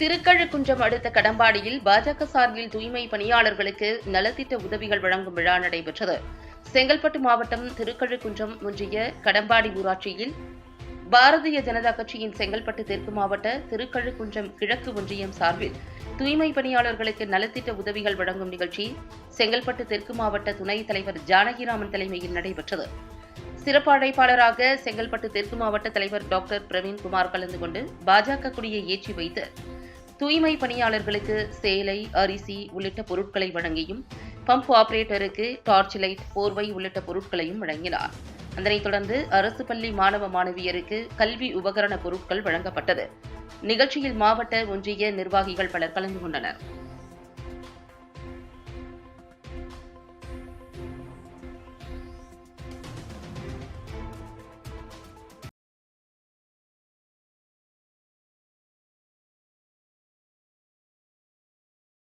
திருக்கழுக்குன்றம் அடுத்த கடம்பாடியில் பாஜக சார்பில் தூய்மை பணியாளர்களுக்கு நலத்திட்ட உதவிகள் வழங்கும் விழா நடைபெற்றது. செங்கல்பட்டு மாவட்டம் திருக்கழுக்குன்றம் ஒன்றிய கடம்பாடி ஊராட்சியில் பாரதிய ஜனதா கட்சியின் செங்கல்பட்டு தெற்கு மாவட்ட திருக்கழுக்குன்றம் கிழக்கு ஒன்றியம் சார்பில் தூய்மை பணியாளர்களுக்கு நலத்திட்ட உதவிகள் வழங்கும் நிகழ்ச்சி செங்கல்பட்டு தெற்கு மாவட்ட துணைத் தலைவர் ஜானகிராமன் தலைமையில் நடைபெற்றது. சிறப்பு அழைப்பாளராக செங்கல்பட்டு தெற்கு மாவட்ட தலைவர் டாக்டர் பிரவீன்குமார் கலந்து கொண்டு பாஜக கொடியை ஏற்றி வைத்து தூய்மை பணியாளர்களுக்கு சேலை அரிசி உள்ளிட்ட பொருட்களை வழங்கியும் பம்ப் ஆபரேட்டருக்கு டார்ச் லைட் போர்வை உள்ளிட்ட பொருட்களையும் வழங்கினார். அதனைத் தொடர்ந்து அரசு பள்ளி மாணவ மாணவியருக்கு கல்வி உபகரண பொருட்கள் வழங்கப்பட்டது. நிகழ்ச்சியில் மாவட்ட ஒன்றிய நிர்வாகிகள் பலர் கலந்து கொண்டனர்.